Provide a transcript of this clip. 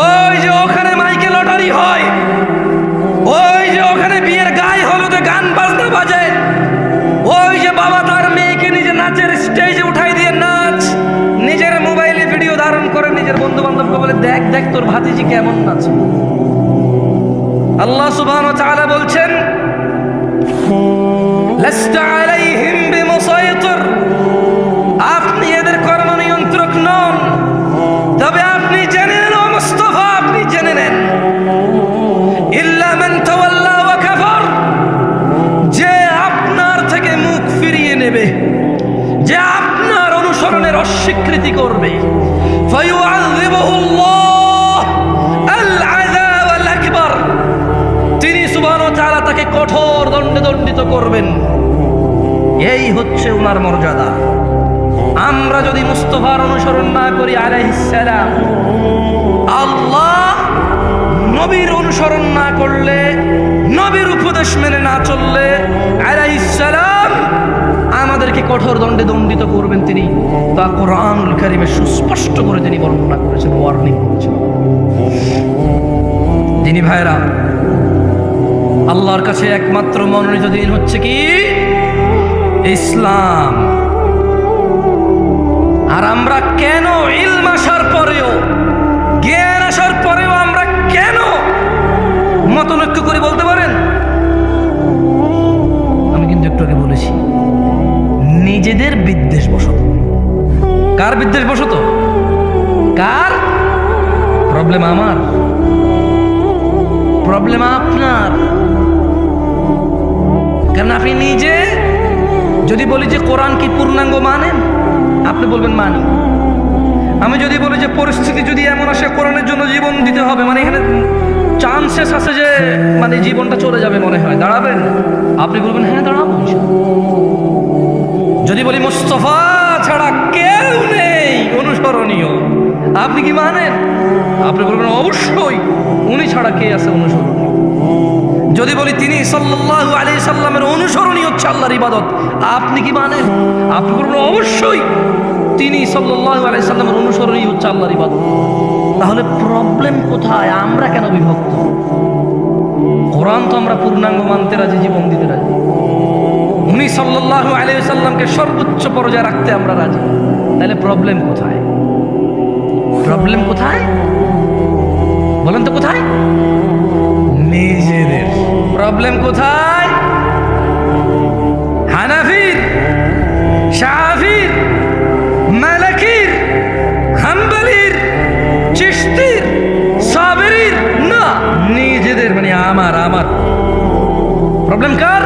ওই যে ওখানে মাইকে লটারি হয়। ওই যে ওখানে বিয়ের গায়ে হলুদে গান বাজনা বাজে। ওই যে বাবা তার মেয়েকে নিজে নাচের স্টেজে উঠাই দিয়ে নাচ। নিজের মোবাইলে ভিডিও ধারণ করে নিজের বন্ধু বান্ধবকে বলে, দেখ দেখ তোর ভাতিজি কেমন নাচ। আল্লাহ সুবহান ওয়া তাআলা বলছেন, লাস্তা আলাইহিম বিমুসাইতির অস্বীকৃতি করবে। তিনি সুবহানাহু ওয়া তাকে কঠোর দণ্ডে দণ্ডিত করবেন। এই হচ্ছে ওনার মর্যাদা। আমরা যদি মুস্তফার অনুসরণ না করি আলাইহিসসালাম আল্লাহ নবীর অনুসরণ না করলে, নবীর উপদেশ মেনে না চললে আমাদেরকে কঠোর দণ্ডে দণ্ডিত করবেন তিনি। তা কোরআনুল সুস্পষ্ট করে তিনি বর্ণনা করেছেন ওয়ার্নিং করেছেন। যিনি ভাইরা আল্লাহর কাছে একমাত্র মনোনীত দিন হচ্ছে কি? ইসলাম। আর আমরা কেন ইলম আসার পরেও কার বিদ্বেষ বসত কার? প্রবলেম আমার। প্রবলেম আপনার। কারণ আপনি নিজে যদি বলি যে কোরআন কি পূর্ণাঙ্গ মানেন আপনি বলবেন মানি। আমি যদি বলি যে পরিস্থিতি যদি এমন আসে, কোরআনের জন্য জীবন দিতে হবে মানে এখানে চান্সেস আছে যে মানে জীবনটা চলে যাবে মনে হয়। দাঁড়াবেন। আপনি বলবেন হ্যাঁ দাঁড়াবো যদি বলি মুস্তফা ছাড়া অনুসরণীয় আপনি কি মানেন? আপনি বলবেন, অবশ্যই, উনি ছাড়া কে আছে অনুসরণ যদি বলি, তিনি সাল্লাল্লাহু আলাইহি সাল্লামের অনুসরণই হচ্ছে আল্লাহর ইবাদত, আপনি কি মানেন? আপনি বলবেন, অবশ্যই, তিনি সাল্লাল্লাহু আলাইহি সাল্লামের অনুসরণই হচ্ছে আল্লাহর ইবাদত। তাহলে প্রবলেম কোথায়? আমরা কেন বিভক্ত? কোরআন তো আমরা পূর্ণাঙ্গ মানতে রাজি, জীবন দিতে রাজি। উনি সাল্লাল্লাহু আলাইহি সাল্লামকে সর্বোচ্চ পর্যায়ে রাখতে আমরা রাজি। তাহলে প্রবলেম কোথায়? প্রবলেম কোথায়? বলেন তো কোথায়? নিজেদের। প্রবলেম কোথায়? হানাফির শাহির মালাকির হাম্বলির চিশতির সাবেরির না নিজেদের মানে আমার আমার। প্রবলেম কার?